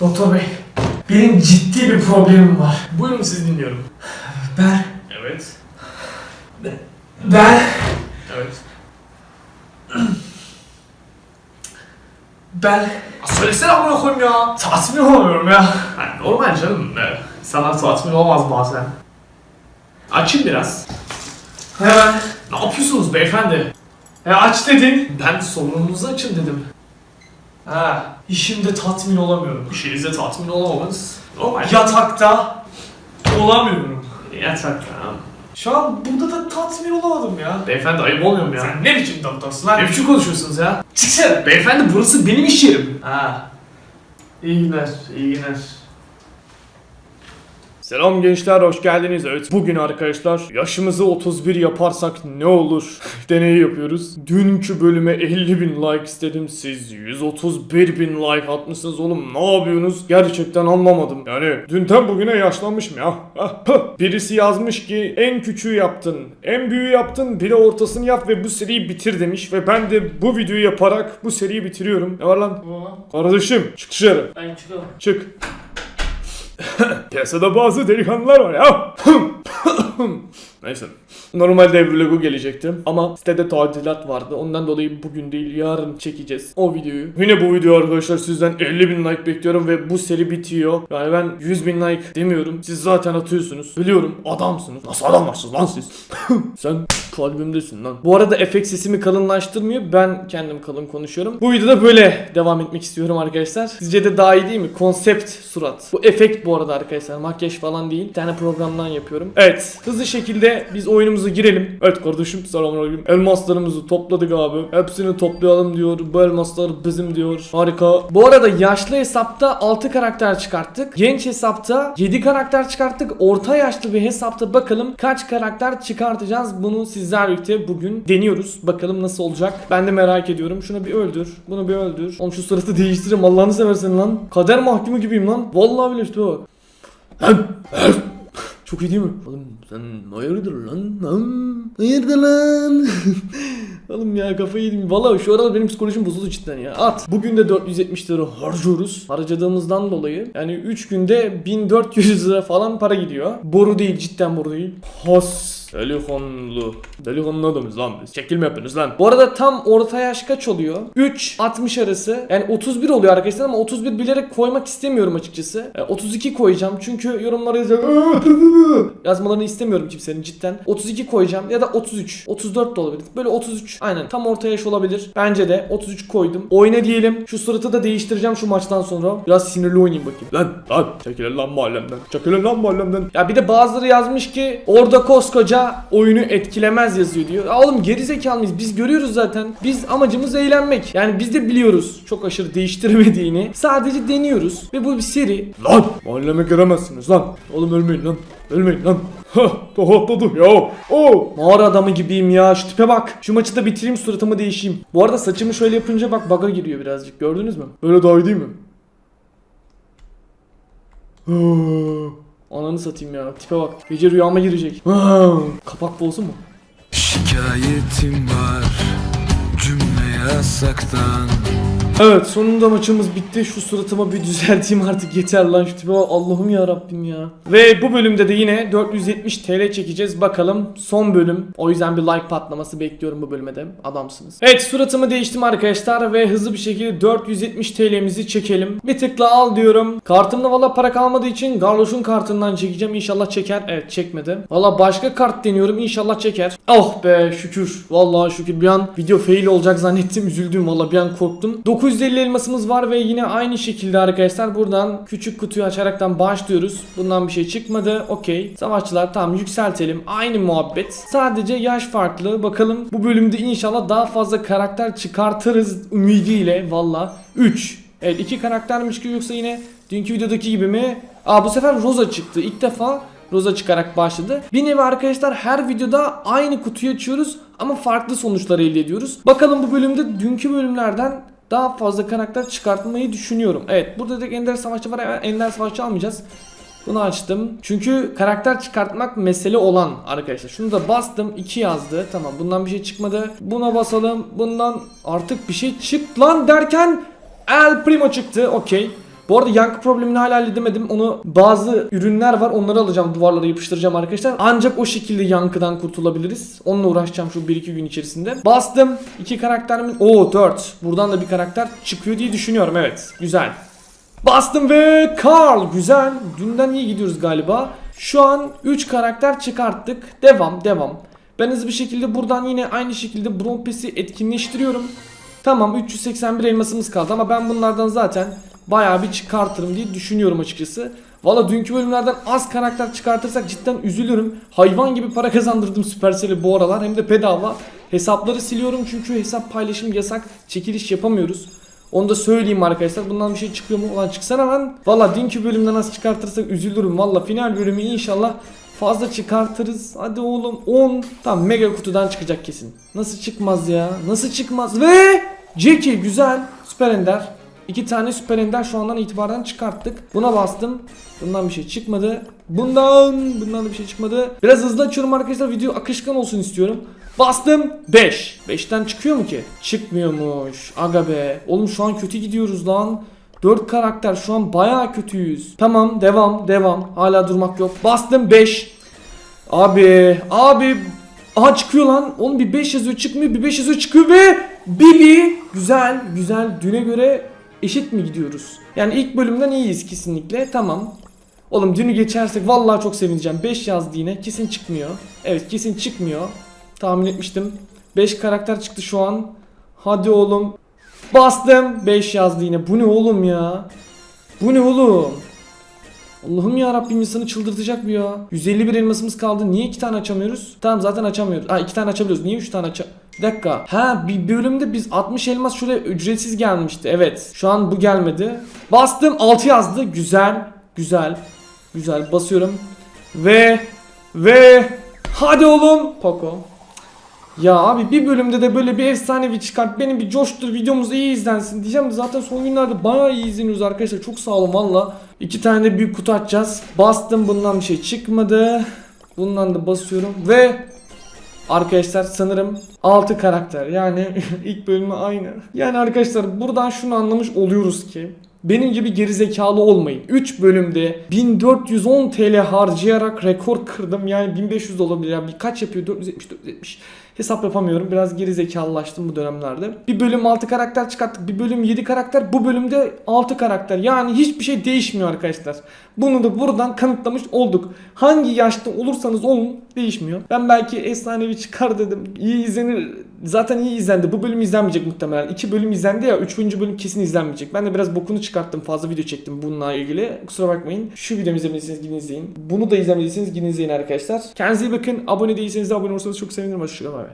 Doktor bey, benim ciddi bir problemim var. Buyurun sizi dinliyorum. Ben, Evet. ben, Evet. ben Söylesene amına koyayım ya. tatmin olamıyorum ya. Yani normal canım. Evet. Sana tatmin olmaz bazen. Açın biraz. Hemen. Ne yapıyorsunuz beyefendi? E aç dedin. Ben sorununuzu açın dedim. Ha, işimde tatmin olamıyorum. İşinizde tatmin olamamanız normal. Yatakta olamıyorum. Yatakta. Şu an burada da tatmin olamadım ya. Beyefendi ayıp olmuyor mu ya? Sen ne biçim doktorsun lan? Ne biçim konuşuyorsunuz ya? Çıksana. Beyefendi burası benim iş yerim. Ha. İyi günler, iyi günler. Selam gençler hoş geldiniz. Evet bugün arkadaşlar yaşımızı 31 yaparsak ne olur deneyi yapıyoruz. Dünkü bölüme 50 bin like istedim. Siz 131 bin like atmışsınız oğlum ne yapıyorsunuz? Gerçekten anlamadım. Yani dünden bugüne yaşlanmışım ya. Birisi yazmış ki en küçüğü yaptın, en büyüğü yaptın bir de ortasını yap ve bu seriyi bitir demiş. Ve ben de bu videoyu yaparak bu seriyi bitiriyorum. Ne var lan? Kardeşim çık dışarı. Ben çıkalım. Çık. Piyasada bazı delikanlılar var ya. Neyse. Normalde vlogu gelecektim ama sitede tadilat vardı. Ondan dolayı bugün değil yarın çekeceğiz o videoyu. Yine bu video arkadaşlar sizden 50 bin like bekliyorum ve bu seri bitiyor. Yani ben 100 bin like demiyorum. Siz zaten atıyorsunuz. Biliyorum adamsınız. Nasıl adamlarsınız lan siz? Sen kalbimdesin lan. Bu arada efekt sesimi kalınlaştırmıyor. Ben kendim kalın konuşuyorum. Bu videoda böyle devam etmek istiyorum arkadaşlar. Sizce de daha iyi değil mi? Konsept surat. Bu efekt bu arada arkadaşlar. Makyaj falan değil. Bir tane programdan yapıyorum. Evet. Hızlı şekilde biz oyunumuza girelim. Evet kardeşim selamünaleyküm. Elmaslarımızı topladık abi. Hepsini toplayalım diyor. Bu elmaslar bizim diyor. Harika. Bu arada yaşlı hesapta 6 karakter çıkarttık. Genç hesapta 7 karakter çıkarttık. Orta yaşlı bir hesapta bakalım kaç karakter çıkartacağız. Bunu sizler birlikte bugün deniyoruz. Bakalım nasıl olacak. Ben de merak ediyorum. Şunu bir öldür. Bunu bir öldür. Oğlum şu suratı değiştireyim. Allah'ını seversen lan. Kader mahkumu gibiyim lan. Vallahi bile işte bak. Çok iyi değil mi? Oğlum sen hayırdır lan? Lan? Hayırdır lan? Oğlum ya kafayı yedim. Valla şu aralar benim psikolojim bozuldu cidden ya. At. Bugün de 470 lira harcıyoruz. Harcadığımızdan dolayı. Yani 3 günde 1400 lira falan para gidiyor. Boru değil cidden boru değil. Has. Delikanlı. Delikanlı adamız lan biz. Çekilme yapınız lan. Bu arada tam orta yaş kaç oluyor? 3 60 arası. Yani 31 oluyor arkadaşlar ama 31 bilerek koymak istemiyorum açıkçası. E, 32 koyacağım çünkü yorumlara yazıyor. yazmalarını istemiyorum kimsenin cidden. 32 koyacağım ya da 33. 34 de olabilir. Böyle 33. Aynen tam orta yaş olabilir. Bence de 33 koydum. Oyna diyelim. Şu suratı da değiştireceğim şu maçtan sonra. Biraz sinirli oynayayım bakayım. Lan lan çekilin lan mahallemden. Çekilin lan mahallemden. Ya bir de bazıları yazmış ki orada koskoca oyunu etkilemez yazıyor diyor. Ya oğlum gerizekalı mıyız? Biz görüyoruz zaten. Biz amacımız eğlenmek. Yani biz de biliyoruz çok aşırı değiştirmediğini. Sadece deniyoruz. Ve bu bir seri. Lan mahalleme giremezsiniz lan. Oğlum ölmeyin lan. Ölmeyin lan. Hah rahatladım ya. Oo. Mağara adamı gibiyim ya. Şu tipe bak. Şu maçı da bitireyim suratımı değişeyim. Bu arada saçımı şöyle yapınca bak baga giriyor birazcık. Gördünüz mü? Böyle daha iyi değil mi? Ananı satayım ya. Tipe bak. Gece rüyama girecek. Kapak olsun mu? Şikayetim var cümle yasaktan Evet sonunda maçımız bitti. Şu suratımı bir düzelteyim artık yeter lan şu tipe. Allah'ım ya Rabbim ya. Ve bu bölümde de yine 470 TL çekeceğiz. Bakalım son bölüm. O yüzden bir like patlaması bekliyorum bu bölüme de. Adamsınız. Evet suratımı değiştim arkadaşlar ve hızlı bir şekilde 470 TL'mizi çekelim. Bir tıkla al diyorum. Kartımda valla para kalmadığı için Garloş'un kartından çekeceğim. İnşallah çeker. Evet çekmedi. Valla başka kart deniyorum. İnşallah çeker. Oh be şükür. Vallahi şükür. Bir an video fail olacak zannettim. Üzüldüm valla bir an korktum. 950 elmasımız var ve yine aynı şekilde arkadaşlar buradan küçük kutuyu açaraktan başlıyoruz. Bundan bir şey çıkmadı. Okey. Savaşçılar tamam yükseltelim. Aynı muhabbet. Sadece yaş farklı. Bakalım bu bölümde inşallah daha fazla karakter çıkartırız ümidiyle. Valla. 3. Evet iki karaktermiş ki yoksa yine dünkü videodaki gibi mi? Aa bu sefer Rosa çıktı. İlk defa Rosa çıkarak başladı. Bir nevi arkadaşlar her videoda aynı kutuyu açıyoruz ama farklı sonuçlar elde ediyoruz. Bakalım bu bölümde dünkü bölümlerden daha fazla karakter çıkartmayı düşünüyorum. Evet burada da Ender Savaşçı var. Evet, Ender Savaşçı almayacağız. Bunu açtım. Çünkü karakter çıkartmak mesele olan arkadaşlar. Şunu da bastım. 2 yazdı. Tamam bundan bir şey çıkmadı. Buna basalım. Bundan artık bir şey çık lan derken El Primo çıktı. Okey. Bu arada yankı problemini hala halledemedim. Onu bazı ürünler var. Onları alacağım. Duvarlara yapıştıracağım arkadaşlar. Ancak o şekilde yankıdan kurtulabiliriz. Onunla uğraşacağım şu 1-2 gün içerisinde. Bastım. iki karakterimin. Oo 4. Buradan da bir karakter çıkıyor diye düşünüyorum. Evet. Güzel. Bastım ve Carl. Güzel. Dünden iyi gidiyoruz galiba. Şu an 3 karakter çıkarttık. Devam devam. Ben hızlı bir şekilde buradan yine aynı şekilde Brompes'i etkinleştiriyorum. Tamam 381 elmasımız kaldı ama ben bunlardan zaten bayağı bir çıkartırım diye düşünüyorum açıkçası. Valla dünkü bölümlerden az karakter çıkartırsak cidden üzülürüm. Hayvan gibi para kazandırdım Supercell'e bu aralar hem de bedava. Hesapları siliyorum çünkü hesap paylaşım yasak. Çekiliş yapamıyoruz. Onu da söyleyeyim arkadaşlar. Bundan bir şey çıkıyor mu? Ulan çıksana lan. Valla dünkü bölümden az çıkartırsak üzülürüm. Valla final bölümü inşallah fazla çıkartırız. Hadi oğlum 10. Tamam mega kutudan çıkacak kesin. Nasıl çıkmaz ya? Nasıl çıkmaz? Ve Jackie güzel. Süper Ender. İki tane Süper Ender şu andan itibaren çıkarttık. Buna bastım. Bundan bir şey çıkmadı. Bundan bundan da bir şey çıkmadı. Biraz hızlı açıyorum arkadaşlar. Video akışkan olsun istiyorum. Bastım 5. 5'ten çıkıyor mu ki? Çıkmıyormuş. Aga be. Oğlum şu an kötü gidiyoruz lan. 4 karakter şu an bayağı kötüyüz. Tamam devam devam. Hala durmak yok. Bastım 5. Abi abi Aha çıkıyor lan. Oğlum bir 5 yazıyor çıkmıyor. Bir 5 yazıyor çıkıyor ve Bibi. Güzel güzel. Düne göre eşit mi gidiyoruz? Yani ilk bölümden iyiyiz kesinlikle. Tamam. Oğlum dünü geçersek vallahi çok sevineceğim. 5 yazdı yine. Kesin çıkmıyor. Evet kesin çıkmıyor. Tahmin etmiştim. 5 karakter çıktı şu an. Hadi oğlum. Bastım. 5 yazdı yine. Bu ne oğlum ya? Bu ne oğlum? Allah'ım ya Rabbim insanı çıldırtacak bu ya. 151 elmasımız kaldı. Niye iki tane açamıyoruz? Tamam zaten açamıyoruz. Ha iki tane açabiliyoruz. Niye üç tane aça... Bir dakika. Ha bir bölümde biz 60 elmas şuraya ücretsiz gelmişti. Evet. Şu an bu gelmedi. Bastım 6 yazdı. Güzel. Güzel. Güzel. Basıyorum. Ve ve hadi oğlum. Poco. Ya abi bir bölümde de böyle bir efsanevi çıkart beni bir coştur videomuz iyi izlensin diyeceğim zaten son günlerde bayağı iyi izleniyoruz arkadaşlar çok sağ olun valla. İki tane de büyük kutu açacağız. Bastım bundan bir şey çıkmadı. Bundan da basıyorum ve Arkadaşlar sanırım 6 karakter yani ilk bölümü aynı. Yani arkadaşlar buradan şunu anlamış oluyoruz ki benim gibi gerizekalı olmayın. 3 bölümde 1410 TL harcayarak rekor kırdım. Yani 1500 de olabilir. Yani birkaç yapıyor 470 470. Hesap yapamıyorum. Biraz gerizekalılaştım bu dönemlerde. Bir bölüm 6 karakter çıkarttık. Bir bölüm 7 karakter. Bu bölümde 6 karakter. Yani hiçbir şey değişmiyor arkadaşlar. Bunu da buradan kanıtlamış olduk. Hangi yaşta olursanız olun değişmiyor. Ben belki efsanevi çıkar dedim. İyi izlenir. Zaten iyi izlendi. Bu bölüm izlenmeyecek muhtemelen. 2 bölüm izlendi ya. 3. bölüm kesin izlenmeyecek. Ben de biraz bokunu çıkarttım. Fazla video çektim bununla ilgili. Kusura bakmayın. Şu videomu izlemediyseniz gidin izleyin. Bunu da izlemediyseniz gidin izleyin arkadaşlar. Kendinize iyi bakın. Abone değilseniz de abone olursanız çok sevinirim. Hoşçakalın abi.